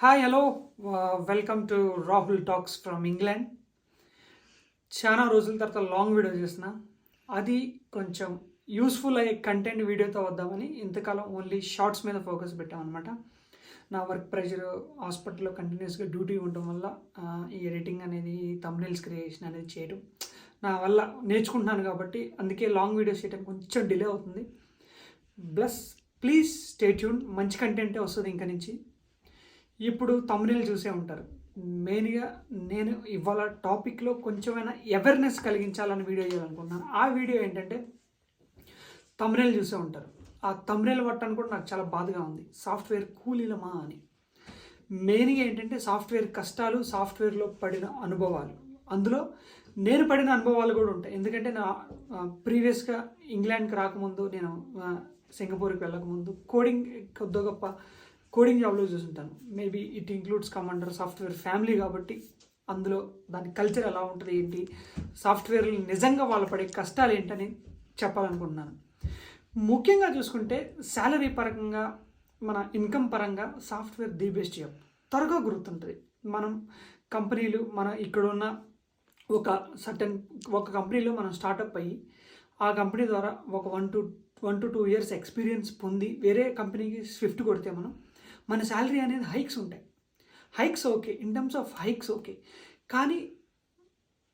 Hi hello welcome to Rahul talks from England చాలా రోజుల తర్వాత లాంగ్ వీడియో చేసిన అది కొంచెం యూస్ఫుల్ అయ్యే కంటెంట్ వీడియోతో వద్దామని ఇంతకాలం ఓన్లీ షార్ట్స్ మీద ఫోకస్ పెట్టామన్నమాట నా వర్క్ ప్రెషర్ హాస్పిటల్లో కంటిన్యూస్గా డ్యూటీ ఉండటం వల్ల ఈ ఎడిటింగ్ అనేది తమిళిల్స్ క్రియేషన్ అనేది చేయడం నా వల్ల నేర్చుకుంటున్నాను కాబట్టి అందుకే లాంగ్ వీడియోస్ చేయడం కొంచెం డిలే అవుతుంది. ప్లస్ ప్లీజ్ స్టేట్యూన్ మంచి కంటెంటే వస్తుంది ఇంక నుంచి. ఇప్పుడు తమిళ చూసే ఉంటారు. మెయిన్గా నేను ఇవాళ టాపిక్లో కొంచెమైనా అవేర్నెస్ కలిగించాలని వీడియో చేయాలనుకుంటున్నాను. ఆ వీడియో ఏంటంటే తమిళ చూసే ఉంటారు. ఆ తమిళ పట్టని కూడా నాకు చాలా బాధగా ఉంది. సాఫ్ట్వేర్ కూలీలమా అని. మెయిన్గా ఏంటంటే సాఫ్ట్వేర్ కష్టాలు సాఫ్ట్వేర్లో పడిన అనుభవాలు. అందులో నేను పడిన అనుభవాలు కూడా ఉంటాయి. ఎందుకంటే నా ప్రీవియస్గా ఇంగ్లాండ్కి రాకముందు నేను సింగపూర్కి వెళ్ళకముందు కోడింగ్ కొద్ది గొప్ప కోడింగ్ జాబ్లో చూసుంటాను. Maybe it includes commander software family కాబట్టి అందులో దాని కల్చర్ ఎలా ఉంటుంది ఏంటి? సాఫ్ట్వేర్లు నిజంగా వాళ్ళు పడే కష్టాలు ఏంటని చెప్పాలనుకుంటున్నాను. ముఖ్యంగా చూసుకుంటే శాలరీ పరంగా మన ఇన్కమ్ పరంగా సాఫ్ట్వేర్ ది బెస్ట్ జాబ్ త్వరగా గుర్తుంటుంది. మనం కంపెనీలు మన ఇక్కడున్న ఒక సర్టన్ ఒక కంపెనీలో మనం స్టార్టప్ అయ్యి ఆ కంపెనీ ద్వారా ఒక one two one two two years experience పొంది వేరే కంపెనీకి స్విఫ్ట్ కొడితే మనం మన శాలరీ అనేది హైక్స్ ఉంటాయి. Hikes okay in terms of hikes okay. కానీ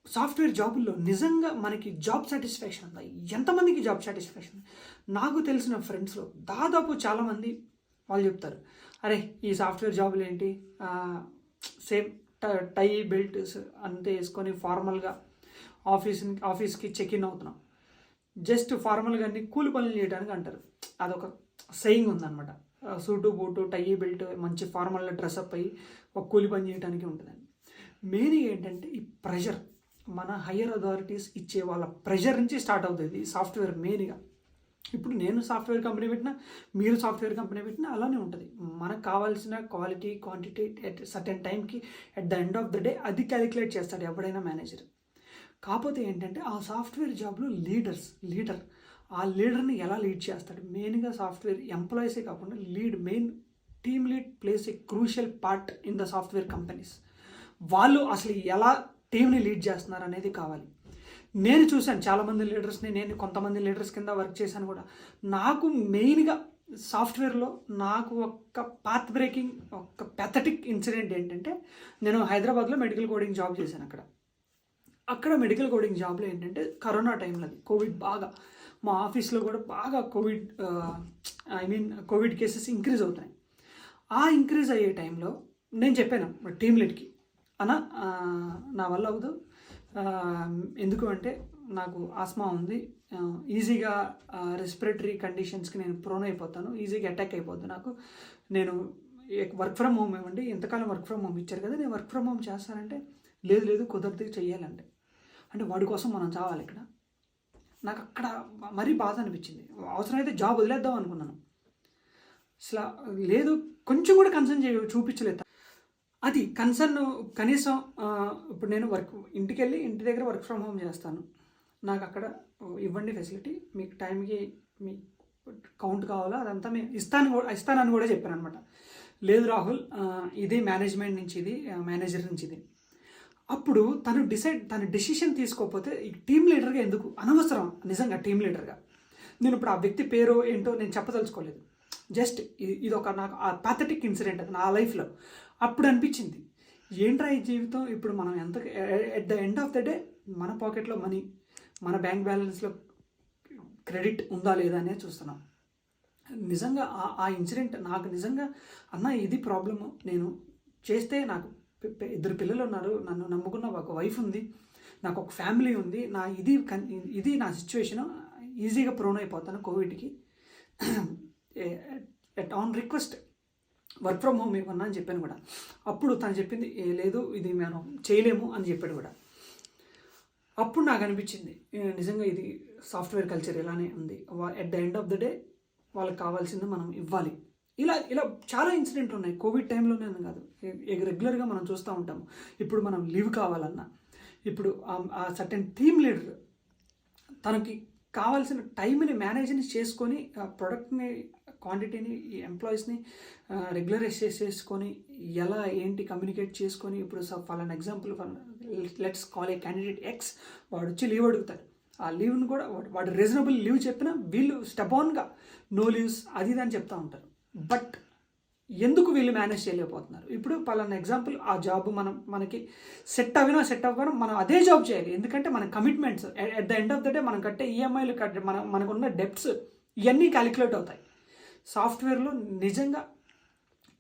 సాఫ్ట్వేర్ జాబుల్లో నిజంగా మనకి జాబ్ సాటిస్ఫాక్షన్ ఉందా? ఎంతమందికి జాబ్ సాటిస్ఫాక్షన్? ఉంది? నాకు తెలిసిన ఫ్రెండ్స్లో దాదాపు చాలామంది వాళ్ళు చెప్తారు. అరే ఈ సాఫ్ట్వేర్ జాబులు ఏంటి? సేమ్ టై బెల్ట్ అంతే వేసుకొని ఫార్మల్గా ఆఫీస్ ఆఫీస్కి చెక్ ఇన్ అవుతున్నాం. జస్ట్ ఫార్మల్గా అన్ని కూలి పనులు చేయడానికి అంటారు. అదొక సెయింగ్ ఉందన్నమాట. సూటు బూటు టై బెల్ట్ మంచి ఫార్మల్ డ్రెస్అప్ అయ్యి ఒక కూలి పని చేయడానికి ఉంటుందండి. మెయిన్ ఏంటంటే ఈ ప్రెషర్ మన హయ్యర్ అథారిటీస్ ఇచ్చే వాళ్ళ ప్రెషర్ నుంచి స్టార్ట్ అవుతుంది సాఫ్ట్వేర్ మెయిన్గా. ఇప్పుడు నేను సాఫ్ట్వేర్ కంపెనీ పెట్టినా మీరు సాఫ్ట్వేర్ కంపెనీ పెట్టినా అలానే ఉంటుంది. మనకు కావాల్సిన క్వాలిటీ క్వాంటిటీ ఎట్ సర్టెన్ టైంకి at the end of the day అది క్యాలిక్యులేట్ చేస్తాడు ఎవడైనా మేనేజర్. కాకపోతే ఏంటంటే ఆ సాఫ్ట్వేర్ జాబ్లో లీడర్స్ లీడర్ ఆ లీడర్ని ఎలా లీడ్ చేస్తాడు? మెయిన్గా సాఫ్ట్వేర్ ఎంప్లాయీసే కాకుండా lead main team lead plays a crucial part in the software companies. వాళ్ళు అసలు ఎలా టీంని లీడ్ చేస్తున్నారు అనేది కావాలి. నేను చూశాను చాలామంది లీడర్స్ని నేను కొంతమంది లీడర్స్ కింద వర్క్ చేశాను కూడా. నాకు మెయిన్గా సాఫ్ట్వేర్లో నాకు ఒక పాత్ బ్రేకింగ్ ఒక పెథటిక్ ఇన్సిడెంట్ ఏంటంటే నేను హైదరాబాద్లో మెడికల్ కోడింగ్ జాబ్ చేశాను అక్కడ. అక్కడ మెడికల్ కోడింగ్ జాబ్లో ఏంటంటే కరోనా టైంలో అది కోవిడ్ బాగా. మా ఆఫీస్లో కూడా బాగా covid I mean covid cases increase అవుతున్నాయి ఆ ఇంక్రీజ్ అయ్యే టైంలో నేను చెప్పాను టీమ్ లీడ్కి అన్న నా వల్ల అవ్వదు. ఎందుకు అంటే నాకు ఆస్మా ఉంది. ఈజీగా రెస్పిరేటరీ కండిషన్స్కి నేను ప్రోన్ అయిపోతాను. ఈజీగా అటాక్ అయిపోద్ది నాకు. నేను వర్క్ ఫ్రమ్ హోమ్ ఇవ్వండి. ఎంతకాలం వర్క్ ఫ్రమ్ హోమ్ ఇచ్చారు కదా నేను వర్క్ ఫ్రమ్ హోమ్ చేస్తానంటే లేదు లేదు కుదరదు చెయ్యాలంటే. అంటే వాడి కోసం మనం చావాలి ఇక్కడ. నాకు అక్కడ మరీ బాధ అనిపించింది అవసరమైతే జాబ్ వదిలేద్దాం అనుకున్నాను. అసలు లేదు కొంచెం కూడా కన్సర్న్ చే చూపించలేదు. అది కన్సర్న్ కనీసం ఇప్పుడు నేను వర్క్ ఇంటికి వెళ్ళి ఇంటి దగ్గర వర్క్ ఫ్రమ్ హోమ్ చేస్తాను. నాకు అక్కడ ఇవ్వండి ఫెసిలిటీ మీకు టైంకి మీ కౌంట్ కావాలా అదంతా మేము ఇస్తాను కూడా ఇస్తానని కూడా చెప్పాను అనమాట లేదు రాహుల్ ఇది మేనేజ్మెంట్ నుంచి ఇది మేనేజర్ నుంచి ఇది. అప్పుడు తను డిసైడ్ తన డిసిషన్ తీసుకోకపోతే ఈ టీమ్ లీడర్గా ఎందుకు? అనవసరం నిజంగా టీం లీడర్గా. నేను ఇప్పుడు ఆ వ్యక్తి పేరు ఏంటో నేను చెప్పదలుచుకోలేదు. జస్ట్ ఇది ఒక నాకు ఆ పాథటిక్ ఇన్సిడెంట్ అది నా లైఫ్లో. అప్పుడు అనిపించింది ఏంట్రా ఈ జీవితం? ఇప్పుడు మనం ఎంత at the end of the day మన పాకెట్లో మనీ మన బ్యాంక్ బ్యాలెన్స్లో క్రెడిట్ ఉందా లేదా అనేది చూస్తున్నాం. నిజంగా ఆ- ఆ ఇన్సిడెంట్ నాకు నిజంగా అన్న ఇది ప్రాబ్లము నేను చేస్తే నాకు ఇద్దరు పిల్లలు ఉన్నారు. నన్ను నమ్ముకున్న ఒక వైఫ్ ఉంది. నాకు ఒక ఫ్యామిలీ ఉంది. నా ఇది కన్- ఇది నా సిచ్యువేషన్ ఈజీగా ప్రోన్ అయిపోతాను కోవిడ్కి at on request work from home ఇవ్వన్నా అని చెప్పాను కూడా. అప్పుడు తను చెప్పింది "ఏ లేదు ఇది మనం చేయలేము అని చెప్పాడు కూడా. అప్పుడు నాకు అనిపించింది నిజంగా ఇది సాఫ్ట్వేర్ కల్చర్ ఇలానే ఉంది. At the end of the day వాళ్ళకి కావాల్సింది మనం ఇవ్వాలి. ఇలా ఇలా చాలా ఇన్సిడెంట్లు ఉన్నాయి. కోవిడ్ టైంలోనే కాదు. రెగ్యులర్గా మనం చూస్తూ ఉంటాము. ఇప్పుడు మనం లీవ్ కావాలన్నా ఇప్పుడు ఆ- సర్టెన్ టీమ్ లీడర్ తనకి కావాల్సిన టైంని మేనేజ్ని చేసుకొని ఆ ప్రొడక్ట్ని క్వాంటిటీని ఈ ఎంప్లాయీస్ని రెగ్యులరైజ్ చేసుకొని ఎలా ఏంటి కమ్యూనికేట్ చేసుకొని ఇప్పుడు స ఫలానా example let's call a candidate X వాడు వచ్చి లీవ్ అడుగుతాడు. ఆ లీవ్ని కూడా వాడు రీజనబుల్ లీవ్ చెప్పినా వీళ్ళు స్టెప్ ఆన్గా నో లీవ్స్ అది ఇది అని చెప్తా ఉంటారు. బట్ ఎందుకు వీళ్ళు మేనేజ్ చేయలేకపోతున్నారు? ఇప్పుడు పలానా ఎగ్జాంపుల్ ఆ జాబ్ మనం మనకి సెట్ అవినా సెట్ అవ్వడం మనం అదే జాబ్ చేయాలి. ఎందుకంటే మన commitments at the end of the day మనం కట్టే ఈఎంఐలు కట్టే మన మనకున్న డెప్ట్స్ ఇవన్నీ క్యాలిక్యులేట్ అవుతాయి. సాఫ్ట్వేర్లో నిజంగా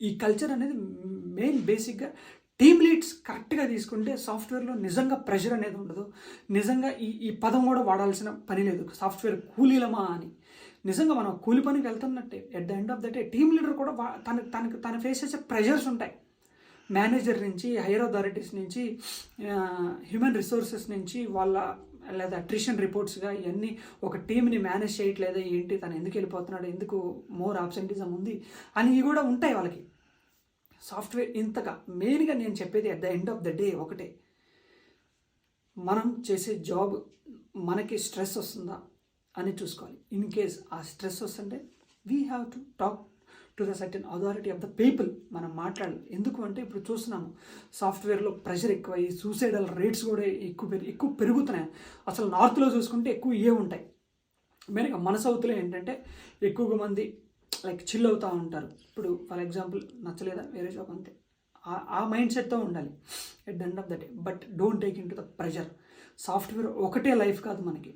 ఈ కల్చర్ అనేది మెయిన్ బేసిక్గా టీమ్ లీడ్స్ కరెక్ట్గా తీసుకుంటే సాఫ్ట్వేర్లో నిజంగా ప్రెషర్ అనేది ఉండదు. నిజంగా ఈ ఈ పదం కూడా వాడాల్సిన పని లేదు. సాఫ్ట్వేర్ కూలీలమా అని. నిజంగా మనం కూలి పనికి వెళ్తున్నట్టే at the end of the day team leader కూడా తన తనకు తన ఫేస్ చేసే ప్రెషర్స్ ఉంటాయి. మేనేజర్ నుంచి హైయర్ అథారిటీస్ నుంచి హ్యూమన్ రిసోర్సెస్ నుంచి వాళ్ళ లేదా అట్రిషన్ రిపోర్ట్స్గా ఇవన్నీ ఒక టీంని మేనేజ్ చేయట్లేదా ఏంటి తను ఎందుకు వెళ్ళిపోతున్నాడు ఎందుకు మోర్ ఆబ్సెంటిజం ఉంది అని ఇవి కూడా ఉంటాయి వాళ్ళకి. సాఫ్ట్వేర్ ఇంతగా మెయిన్గా నేను చెప్పేది at the end of the day ఒకటే. మనం చేసే జాబ్ మనకి స్ట్రెస్ వస్తుందా? అని చూసుకోవాలి. ఇన్ కేస్ ఆ స్ట్రెస్ వస్తుంటే we have to talk to the certain authority of the people మనం మాట్లాడాలి. ఎందుకు అంటే ఇప్పుడు చూస్తున్నాము సాఫ్ట్వేర్లో ప్రెషర్ ఎక్కువ సూసైడల్ రేట్స్ కూడా ఎక్కువ పెరిగి ఎక్కువ పెరుగుతున్నాయి. అసలు నార్త్లో చూసుకుంటే ఎక్కువ ఇవే ఉంటాయి. మెయిన్గా మన సౌత్లో ఏంటంటే ఎక్కువగా మంది లైక్ చిల్ అవుతూ ఉంటారు. ఇప్పుడు ఫర్ ఎగ్జాంపుల్ నచ్చలేదా? వేరే జాబ్ అంతే. ఆ- ఆ మైండ్ సెట్తో ఉండాలి. At the end of the day but don't take into the pressure software ఒకటే లైఫ్ కాదు మనకి.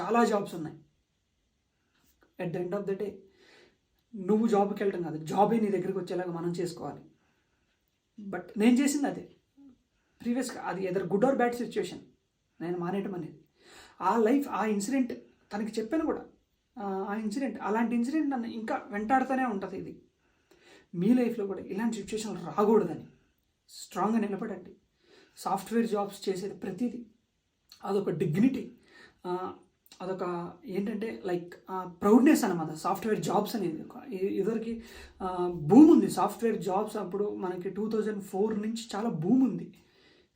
చాలా జాబ్స్ ఉన్నాయి. At the end of the day నువ్వు జాబ్కి వెళ్ళటం కాదు జాబే నీ దగ్గరికి వచ్చేలాగా మనం చేసుకోవాలి. బట్ నేను చేసింది అదే. ప్రీవియస్గా అది either good or bad situation నేను మానేయటం అనేది. ఆ లైఫ్ ఆ ఇన్సిడెంట్ తనకి చెప్పాను కూడా. ఆ, ఆ ఇన్సిడెంట్ అలాంటి ఇన్సిడెంట్ నన్ను ఇంకా వెంటాడుతూనే ఉంటుంది ఇది. మీ లైఫ్లో కూడా ఇలాంటి సిచ్యువేషన్ రాకూడదని. స్ట్రాంగ్గా నిలబడండి. సాఫ్ట్వేర్ జాబ్స్ చేసేది ప్రతిదీ. అదొక డిగ్నిటీ అదొక ఏంటంటే లైక్ ప్రౌడ్నెస్ అనమాట సాఫ్ట్వేర్ జాబ్స్ అనేది ఒక ఇ- ఇదివరకు భూమి ఉంది. సాఫ్ట్వేర్ జాబ్స్ అప్పుడు మనకి టూ థౌజండ్ ఫోర్ నుంచి చాలా భూమి ఉంది.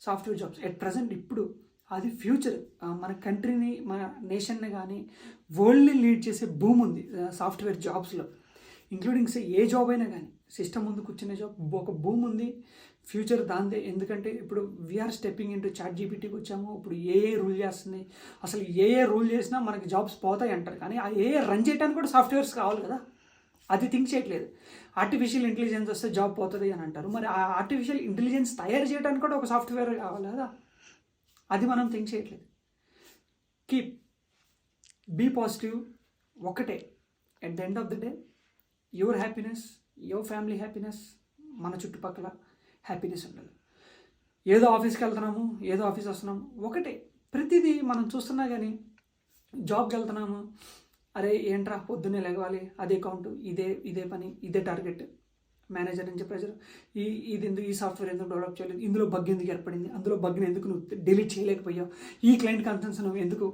సాఫ్ట్వేర్ జాబ్స్ ఎట్ ప్రజెంట్ ఇప్పుడు అది ఫ్యూచర్ మన కంట్రీని మన నేషన్ని కానీ వరల్డ్ని లీడ్ చేసే భూమి ఉంది సాఫ్ట్వేర్ జాబ్స్లో ఇంక్లూడింగ్ సే ఏ జాబ్ అయినా కానీ సిస్టమ్ ముందు కూర్చునే జాబ్ ఒక భూమి ఉంది. ఫ్యూచర్ దాందే. ఎందుకంటే ఇప్పుడు we are stepping into chat జీపీటీకి వచ్చాము. ఇప్పుడు ఏ ఏ రూల్ చేస్తుంది? అసలు ఏ ఏ రూల్ చేసినా మనకి జాబ్స్ పోతాయి అంటారు. కానీ ఆ ఏ రన్ చేయడానికి కూడా సాఫ్ట్వేర్స్ కావాలి కదా. అది థింక్ చేయట్లేదు. ఆర్టిఫిషియల్ ఇంటెలిజెన్స్ వస్తే జాబ్ పోతుంది అని అంటారు. మరి ఆ ఆర్టిఫిషియల్ ఇంటెలిజెన్స్ తయారు చేయడానికి కూడా ఒక సాఫ్ట్వేర్ కావాలి కదా. అది మనం థింక్ చేయట్లేదు. కీప్ బీ పాజిటివ్ ఒకటే. At the end of the day your happiness your family happiness మన చుట్టుపక్కల హ్యాపీనెస్ ఉండాలి ఏదో ఆఫీస్కి వెళ్తున్నాము ఏదో ఆఫీస్ వస్తున్నాము ఒకటే. ప్రతిదీ మనం చూస్తున్నా కానీ జాబ్కి వెళ్తున్నాము అరే ఏంట్రా పొద్దున్నే లెగవాలి అదే అకౌంట్ ఇదే ఇదే పని ఇదే టార్గెట్ మేనేజర్ నుంచి ప్రెజర్ ఈ ఇది ఎందుకు ఈ సాఫ్ట్వేర్ ఎందుకు డెవలప్ చేయలేదు? ఇందులో బగ్ ఎందుకు ఏర్పడింది? అందులో బగ్ని ఎందుకు నువ్వు డిలీట్ చేయలేకపోయావు? ఈ క్లయింట్ కన్సర్న్స్ నువ్వు ఎందుకు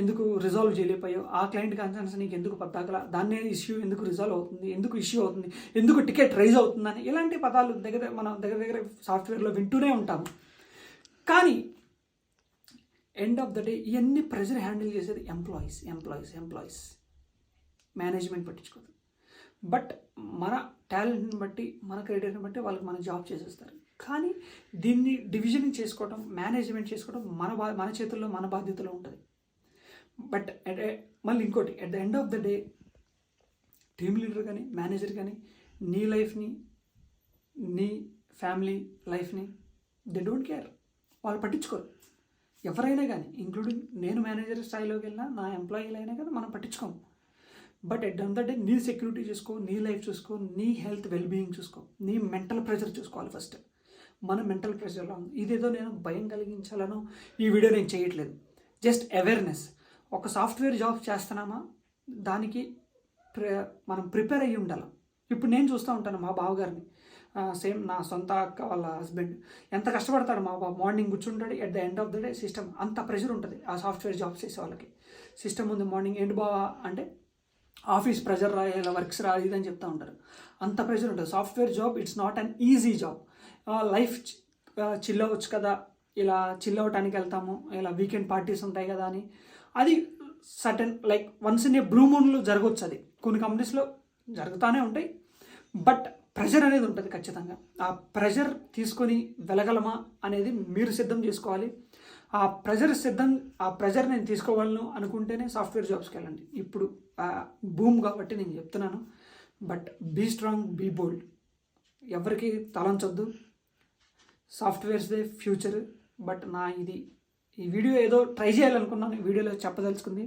ఎందుకు రిజాల్వ్ చేయలేకపోయావు? ఆ క్లయింట్ కన్సర్న్స్ నీకు ఎందుకు పద్దాకల? దాన్నే ఇష్యూ ఎందుకు రిజాల్వ్ అవుతుంది? ఎందుకు ఇష్యూ అవుతుంది? ఎందుకు టికెట్ రైజ్ అవుతుందని ఇలాంటి పదాలు దగ్గర మనం దగ్గర దగ్గర సాఫ్ట్వేర్లో వింటూనే ఉంటాము కానీ ఎండ్ ఆఫ్ ద డే ఇవన్నీ ప్రెజర్ హ్యాండిల్ చేసేది ఎంప్లాయీస్ ఎంప్లాయీస్ ఎంప్లాయీస్ మేనేజ్మెంట్ పట్టించుకోదు. బట్ మన టాలెంట్ని బట్టి మన క్రెడిట్ని బట్టి వాళ్ళకి మన జాబ్ చేసేస్తారు. కానీ దీన్ని డివిజనింగ్ చేసుకోవడం మేనేజ్మెంట్ చేసుకోవడం మన బా మన చేతుల్లో మన బాధ్యతలో ఉంటుంది. బట్ మళ్ళీ ఇంకోటి at the end of the day team leader కానీ మేనేజర్ కానీ నీ లైఫ్ని నీ ఫ్యామిలీ లైఫ్ని దే డోంట్ కేర్. వాళ్ళు పట్టించుకోరు. ఎవరైనా కానీ ఇంక్లూడింగ్ నేను మేనేజర్ స్థాయిలోకి వెళ్ళినా నా ఎంప్లాయీలు అయినా కానీ మనం పట్టించుకోము. బట్ ఎట్ ద డే నీ సెక్యూరిటీ చూసుకో నీ లైఫ్ చూసుకో నీ హెల్త్ వెల్ బీయింగ్ చూసుకో నీ మెంటల్ ప్రెషర్ చూసుకోవాలి ఫస్ట్. మన మెంటల్ ప్రెషర్లో ఉంది. ఇదేదో నేను భయం కలిగించాలనో ఈ వీడియో నేను చేయట్లేదు. జస్ట్ అవేర్నెస్ ఒక సాఫ్ట్వేర్ జాబ్ చేస్తున్నామా? దానికి ప్ర మనం ప్రిపేర్ అయ్యి ఉండాలి. ఇప్పుడు నేను చూస్తూ ఉంటాను మా బావగారిని. సేమ్ నా సొంత అక్క వాళ్ళ హస్బెండ్ ఎంత కష్టపడతాడు మా బాబు? మార్నింగ్ కూర్చుంటాడు. At the end of the day system అంత ప్రెషర్ ఉంటుంది. ఆ సాఫ్ట్వేర్ జాబ్స్ చేసే వాళ్ళకి. సిస్టమ్ ఉంది మార్నింగ్ ఏంటి బావా? అంటే ఆఫీస్ ప్రెషర్ రా ఇలా వర్క్స్ రా చెప్తూ ఉంటారు. అంత ప్రెషర్ ఉంటుంది. Software job it's not an easy job life chill అవ్వచ్చు కదా. ఇలా చిల్ అవ్వటానికి వెళ్తాము. ఇలా వీకెండ్ పార్టీస్ ఉంటాయి కదా అని. అది sudden like once in a blue మూన్లో జరగవచ్చు అది. కొన్ని కంపెనీస్లో జరుగుతూనే ఉంటాయి. బట్ ప్రెషర్ అనేది ఉంటుంది ఖచ్చితంగా. ఆ ప్రెషర్ తీసుకొని వెళ్ళగలమా అనేది మీరు సిద్ధం చేసుకోవాలి. ఆ ప్రెషర్ సిద్ధం ఆ ప్రెషర్ నేను తీసుకోవాలను అనుకుంటేనే సాఫ్ట్వేర్ జాబ్స్కి వెళ్ళండి. ఇప్పుడు భూమ్ కాబట్టి నేను చెప్తున్నాను. But be strong be bold. ఎవరికి తలంచొద్దు. సాఫ్ట్వేర్స్దే ఫ్యూచర్ బట్ నా ఇది ఈ వీడియో ఏదో ట్రై చేయాలనుకున్నాను వీడియోలో చెప్పదలుచుకుంది.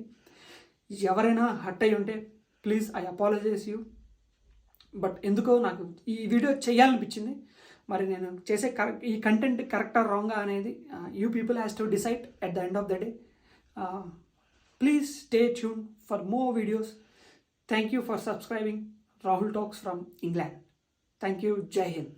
ఎవరైనా హట్ అయి ఉంటే please I apologize you. But ఎందుకో నాకు ఈ వీడియో చేయాలనిపించింది. మరి నేను చేసే కరెక్ట్ ఈ కంటెంట్ కరెక్టా రాంగా అనేది you people has to decide at the end of the day please stay tune for more videos thank you for subscribing Rahul talks from England thank you Jai Hind